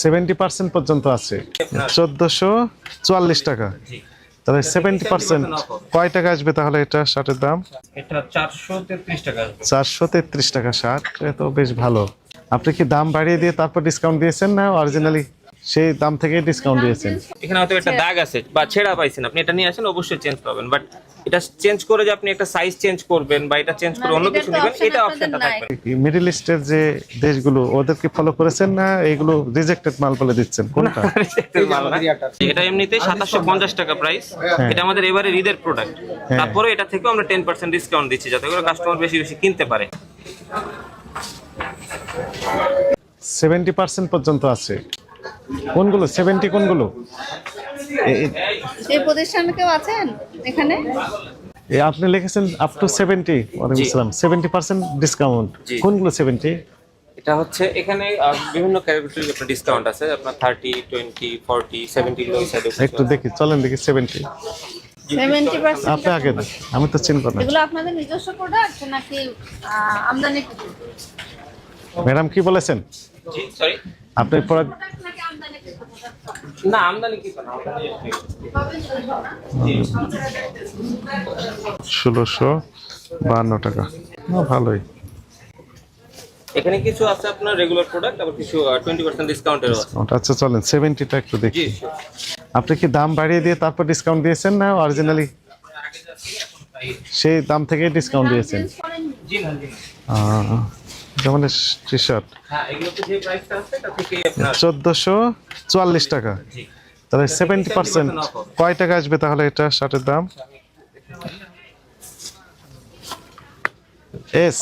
Seventy percent পর্যন্ত আছে। চোদ্দশো চুয়াল্লিশ টাকা। তাহলে সেভেন্টি পার্সেন্ট। কয় টাকা আসবে তাহলে এটা শার্টের দাম? এটা চারশো তেত্রিশ টাকা চারশো তেত্রিশ টাকা শার্ট তো বেশ ভালো। আপনি কি দাম বাড়িয়ে দিয়ে তারপর ডিসকাউন্ট দিয়েছেন না অরিজিনালি সেই দাম থেকে ডিসকাউন্ট দিয়েছেন। এখানে হয়তো একটা দাগ আছে বা ছেঁড়া পাইছেন। আপনি এটা নিয়ে আসেন অবশ্যই চেঞ্জ পাবেন। বাট এটা চেঞ্জ করে যে আপনি একটা সাইজ চেঞ্জ করবেন বা এটা চেঞ্জ করে অন্য কিছু নেবেন এটা অপশনটা থাকবে। মিডল ইস্টের যে দেশগুলো ওদেরকে ফলো করেছেন না এগুলো রিজেক্টেড মাল বলে দিচ্ছেন? কোনটা? মাল না। এটা এমনিতেই সাতাশশো পঞ্চাশ টাকা প্রাইস এটা আমাদের এবারে ঈদের প্রোডাক্ট তারপরে এটা থেকেও আমরা টেন পার্সেন্ট ডিসকাউন্ট দিচ্ছি যাতে করে কাস্টমার বেশি বেশি কিনতে পারে। সেভেন্টি পার্সেন্ট পর্যন্ত আছে। কোনগুলো? সেভেন্টি কোনগুলো? এ- এ- সেই প্রতিষ্ঠানে কেউ আছেন এখানে? আপনি লিখেছেন আপ টু সেভেন্টি ওয়ালাইকুম আসসালাম সেভেন্টি পার্সেন্ট ডিসকাউন্ট কোনগুলো সেভেন্টি এটা হচ্ছে এখানে বিভিন্ন ক্যাটাগরির আপনার ডিসকাউন্ট আছে। আপনার থার্টি টোয়েন্টি ফর্টি সেভেন্টি ওই সাইডে একটু দেখি চলেন দেখি সেভেন্টি আপনি আগে দেন। আমি তো চিনব না। এগুলো আপনাদের নিজস্ব প্রোডাক্ট নাকি আমদানি? ম্যাডাম কি বলেছেন? জি সরি আপনি প্রোডাক্ট না আমদানি কি ষোলোশো বাহান্ন টাকা। না ভালোই। এখানে কিছু আছে আপনার রেগুলার প্রোডাক্ট আবার কিছু টোয়েন্টি পার্সেন্ট ডিসকাউন্টেরও আছে। আচ্ছা চলেন সেভেন্টিটা একটু দেখি। আপনি কি দাম বাড়িয়ে দিয়ে তারপর ডিসকাউন্ট দিয়েছেন না অরিজিনালি সেই দাম থেকে ডিসকাউন্ট দিয়েছেন? জি না যেমন টি শার্ট এগুলোতে যে প্রাইসটা আছে এটা থেকে আপনার চোদ্দোশো চুয়াল্লিশ টাকা। তাহলে সেভেন্টি পার্সেন্ট কয় টাকা আসবে তাহলে এটা শার্টের দাম? এস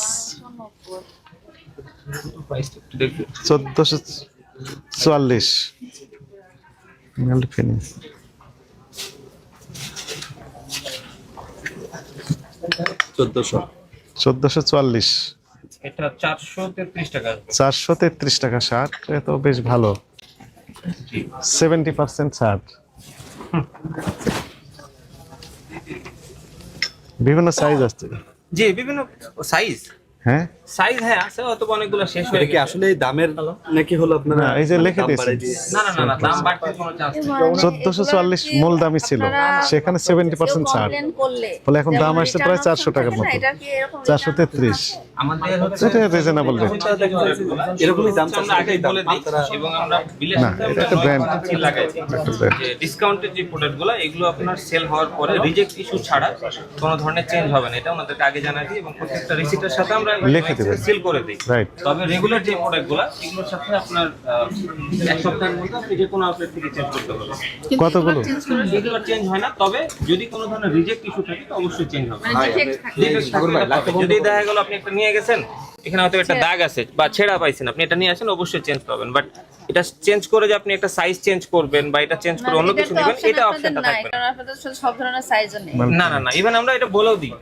চোদ্দোশো চুয়াল্লিশ। চোদ্দশো। চোদ্দোশো চুয়াল্লিশ। এটা চারশো তেত্রিশ টাকা আসবে। চারশো তেত্রিশ টাকা শার্ট এ তো বেশ ভালো। Seventy percent shirt. বিভিন্ন সাইজ আসছে। জি বিভিন্ন সাইজ হ্যাঁ? সাইজ হ্যাঁ আছে হয়তো অনেকগুলো শেষ হয়ে কি গেছে। আসলে এই দামের নাকি হলো আপনারা এই যে লিখে দাম দিয়েছেন। না না না দাম বাড়তে কোনো চান্স নেই। চোদ্দশো চুয়াল্লিশ মূল দামই ছিল। সেখানে সেভেন্টি পার্সেন্ট ছাড়। ফলে এখন দাম আসছে প্রায় চারশো টাকার মতো। চারশো তেত্রিশ। আমাদের হচ্ছে এটা রিজনেবল রেট এরকমই দাম আমরা। আগে বলে দিই এবং আমরা বিলের সাথে এটা একটা brand। লাগাইছি। যে ডিসকাউন্টের যে প্রোডাক্টগুলো এগুলো আপনার সেল হওয়ার পরে রিজেক্ট ইস্যু ছাড়া কোনো ধরনের চেঞ্জ হবে না। এটা ওনাদেরকে আগে জানাই দিই এবং প্রত্যেকটা রিসিটের সাথে আমরা লিখে সিল করে দিই। Right. তবে রেগুলার যে প্রোডাক্টগুলো এগুলোর সাথে আপনার এক সপ্তাহের মধ্যে আপনি যে কোনো আউটলেট থেকে চেঞ্জ করতে পারবেন। কতগুলো রেগুলার চেঞ্জ হয় না তবে যদি কোনো ধরনের রিজেক্ট ইস্যু থাকে তো অবশ্যই চেঞ্জ হবে। মানে যদি দেখা গেল আপনি একটা নিয়ে গেছেন এখানে হয়তো একটা দাগ আছে বা ছেঁড়া পাইছেন আপনি এটা নিয়ে আসেন অবশ্যই চেঞ্জ পাবেন। বাট এটা চেঞ্জ করে যে আপনি একটা সাইজ চেঞ্জ করবেন বা এটা চেঞ্জ করে অন্য কিছু নেবেন এটা অপশনটা থাকবে না। কারণ আপনাদের সব ধরনের সাইজও নেই। না না না ইভেন আমরা এটা বলেও দিই।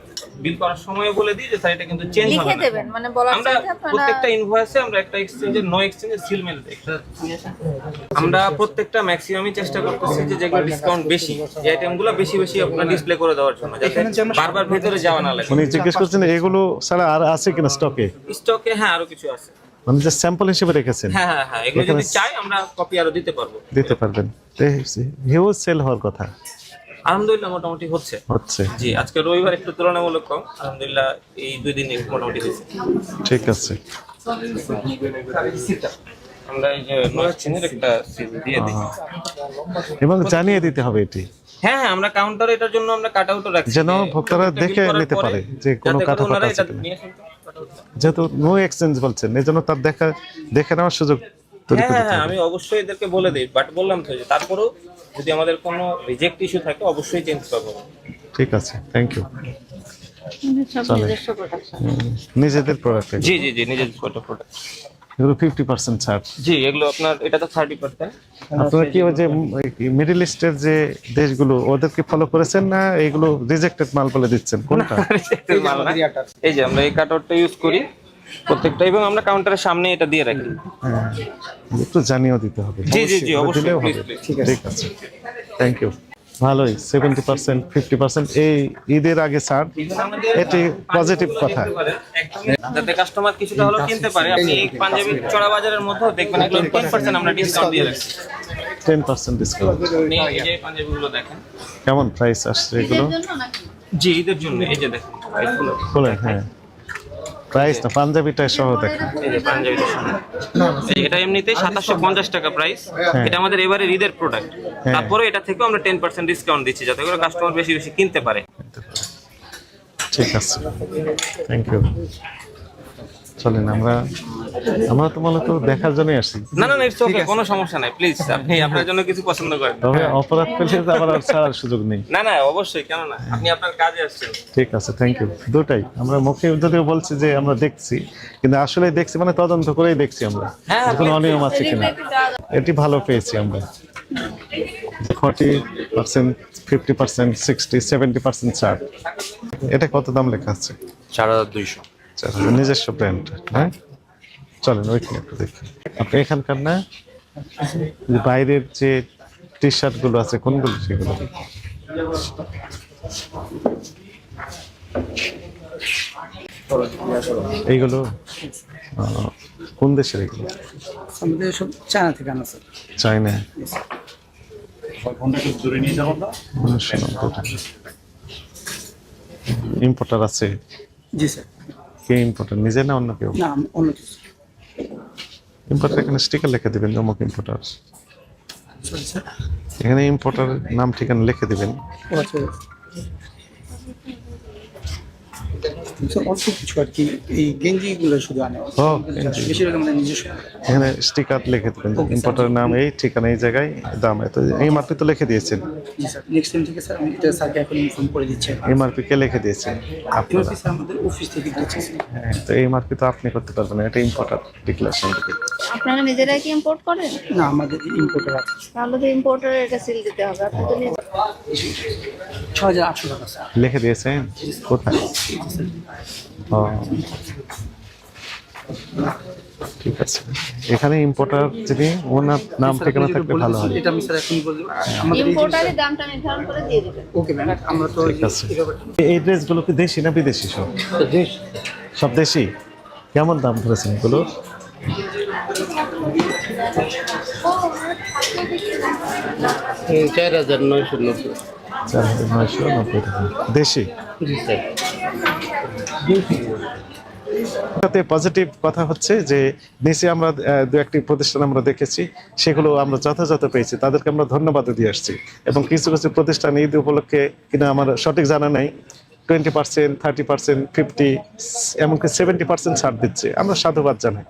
বিল করার সময় বলে দিই যে স্যার এটা কিন্তু চেঞ্জ হবে লিখে দেবেন মানে বলার আমরা আপনারা প্রত্যেকটা ইনভয়েসে আমরা একটা এক্সচেঞ্জের নো এক্সচেঞ্জের সিল মেরে দিই। আমরা প্রত্যেকটা ম্যাক্সিমামই চেষ্টা করতেছি যে যেগুলো ডিসকাউন্ট বেশি যে আইটেমগুলো বেশি বেশি আপনার ডিসপ্লে করে দেওয়ার জন্য যাতে বারবার ভেতরে যাওয়া না লাগে। উনি জিজ্ঞেস করছেন এগুলো ছাড়া আর আছে কিনা স্টকে স্টকে হ্যাঁ আরও কিছু আছে। মানে যে স্যাম্পল হিসেবে রেখেছেন? হ্যাঁ হ্যাঁ হ্যাঁ এগুলো যদি চাই আমরা কপি আরও দিতে পারব। দিতে পারবেন। হিউজ সেল হওয়ার কথা। আলহামদুলিল্লাহ মোটামুটি হচ্ছে। হচ্ছে। জি আজকে রবিবার একটু তুলনামূলক কম। আলহামদুলিল্লাহ এই দুই দিন মোটামুটি হয়েছে। ঠিক আছে। আমরা এই যে নয় একটা সিল দিয়ে দিই। এবং জানিয়ে দিতে হবে এটি। হ্যাঁ হ্যাঁ আমরা কাউন্টারে এটার জন্য আমরা কাট আউটও রাখছি। যেন যে ভোক্তারা দেখে নিতে পারে যে কোনো আছে। যেহেতু নো এক্সচেঞ্জ বলছেন তার দেখা দেখে নেওয়ার সুযোগ হ্যাঁ হ্যাঁ হ্যাঁ আমি অবশ্যই এদেরকে বলে দিই বাট বললাম তো যে তারপরেও যদি আমাদের কোনো রিজেক্ট ইস্যু থাকে অবশ্যই চেঞ্জ পাবো ঠিক আছে থ্যাংক ইউ নিজেদের প্রোডাক্ট জি জি জি নিজের ফটো প্রোডাক্ট এগুলো ফিফটি পার্সেন্ট ছাড়। জি এগুলো আপনার এটা তো থার্টি পার্সেন্ট আপনারা কি ওই যে মিডল ইস্টের যে দেশগুলো ওদেরকে ফলো করেছেন না এগুলো রিজেক্টেড মাল বলে দিচ্ছেন? কোনটা? এই যে আমরা এই কাটআউটটা ইউজ করি। প্রত্যেকটা এবং আমরা কাউন্টারের সামনে এটা দিয়ে রাখি। হ্যাঁ একটু জানিয়েও দিতে হবে। জি জি জি অবশ্যই হবে। প্লিজ ঠিক আছে। থ্যাংক ইউ ভালোই সেভেন্টি পার্সেন্ট ফিফটি পার্সেন্ট এই ঈদের আগে ছাড় এটি পজিটিভ কথা। যাতে কাস্টমার কিছুটা হলেও কিনতে পারে আপনি এই পাঞ্জাবি চড়া বাজারের মধ্যেও দেখবেন এগুলো টেন পার্সেন্ট আমরা ডিসকাউন্ট দিয়ে রাখছি। টেন পার্সেন্ট ডিসকাউন্ট এই পাঞ্জাবিগুলো দেখেন। কেমন প্রাইস আসছে এগুলো? ঈদের জন্য নাকি? জি ঈদের জন্য এই যে দেখেন এগুলো হ্যাঁ। প্রাইস না পাঞ্জাবিটা সহ দেখেন এই যে পাঞ্জাবিটা। এই এটা এমনিতেই সাতাশশো পঞ্চাশ টাকা প্রাইস এটা আমাদের এবারে ঈদের প্রোডাক্ট তারপরে এটা থেকেও আমরা টেন পার্সেন্ট ডিসকাউন্ট দিচ্ছি যাতে করে কাস্টমার বেশি বেশি কিনতে পারে। ঠিক আছে। থ্যাংক ইউ চলেন আমরা আমরা তো দেখার জন্যই আসছি। না না ইটস ওকে কোনো সমস্যা নাই প্লিজ আপনি আপনার জন্য কিছু পছন্দ করেন। তবে অপরাধ পেলে তো আবার আর ছাড়ার সুযোগ নেই। না না অবশ্যই কেন না আপনি আপনার কাজে আসছেন। ঠিক আছে থ্যাংক ইউ দুটাই। আমরা মুখে যদিও বলছি যে আমরা দেখছি কিন্তু আসলে দেখছি মানে তদন্ত করেই দেখছি আমরা। হ্যাঁ, কোনো অনিয়ম আছে কিনা। এটি ভালো পেয়েছি আমরা। Forty percent fifty percent sixty seventy percent ছাড়। এটা কত দাম লেখা আছে? চার হাজার দুইশো। আচ্ছা, নিজস্ব ব্র্যান্ড হ্যাঁ? চলেন ওইখানে একটু দেখি। আপনি এখানকার না? বাইরের যে টি শার্টগুলো আছে কোনগুলো সেগুলো? এইগুলো? কোন দেশের এগুলো? আমাদের সব চায়না থেকে আনা স্যার চাইনা ইম্পোর্টার আছে? জি স্যার কে ইম্পোর্টার নিজে না অন্য কেউ? না অন্য কিছু। ইম্পোর্টার এখানে স্টিকার লিখে দিবেন অমুক ইম্পোর্টার এখানে ইম্পোর্টার নাম ঠিকানা লিখে দিবেন। আচ্ছা। অল্প কিছু আর কি এই গেঞ্জিগুলো শুধু আনে। বেশিরভাগ আমাদের নিজস্ব। এখানে স্টিকার লিখে দেবেন ইম্পোর্টারের নাম এই ঠিকানা এই জায়গায় দাম এত এমআরপি তো লিখে দিয়েছেন। জি স্যার। নেক্সট টাইম থেকে স্যার আমি এটা স্যারকে এখন ইনফর্ম করে দিচ্ছি এমআরপি কে। লিখে দিয়েছেন? আপনারা এমআরপি স্যার আমাদের অফিস থেকে হ্যাঁ তো এমআরপি তো আপনি করতে পারবেন না এটা ইম্পোর্টার ডিক্লারেশন দিবে। আপনারা নিজেরাই কি ইম্পোর্ট করেন? না আমাদের ইম্পোর্টার আছে। তাহলে তো ইম্পোর্টারের এটা সিল দিতে হবে আপনি তো নিজে ছ হাজার আটশো টাকা স্যার। লিখে দিয়েছেন? কোথায়? ঠিক আছে। এখানে ইম্পোর্টার যিনি ওনার নাম ঠিকানা থাকলে ভালো হয় এটা আমি স্যার এখন বলব আমাদের ইম্পোর্টারের দামটা নির্ধারণ করে দিয়ে দিবেন ওকে ম্যাম আমরা তো ঠিক আছে। এই ড্রেসগুলো কি দেশি না বিদেশি সব? দেশ। সব দেশি? কেমন দাম ধরেছেন এগুলো চার হাজার নয়শো নব্বই। চার হাজার নয়শো নব্বই টাকা। দেশি? জি স্যার। তাতে পজিটিভ কথা হচ্ছে যে নিচে আমরা দু একটি প্রতিষ্ঠান আমরা দেখেছি, সেগুলো আমরা যথাযথ পেয়েছি। তাদেরকে আমরা ধন্যবাদ দিয়ে আসছি। এবং কিছু কিছু প্রতিষ্ঠান ঈদ উপলক্ষে কিনা আমার সঠিক জানা নাই twenty percent thirty percent fifty এমনকি সেভেন্টি পার্সেন্ট ছাড় দিচ্ছে। আমরা সাধুবাদ জানাই।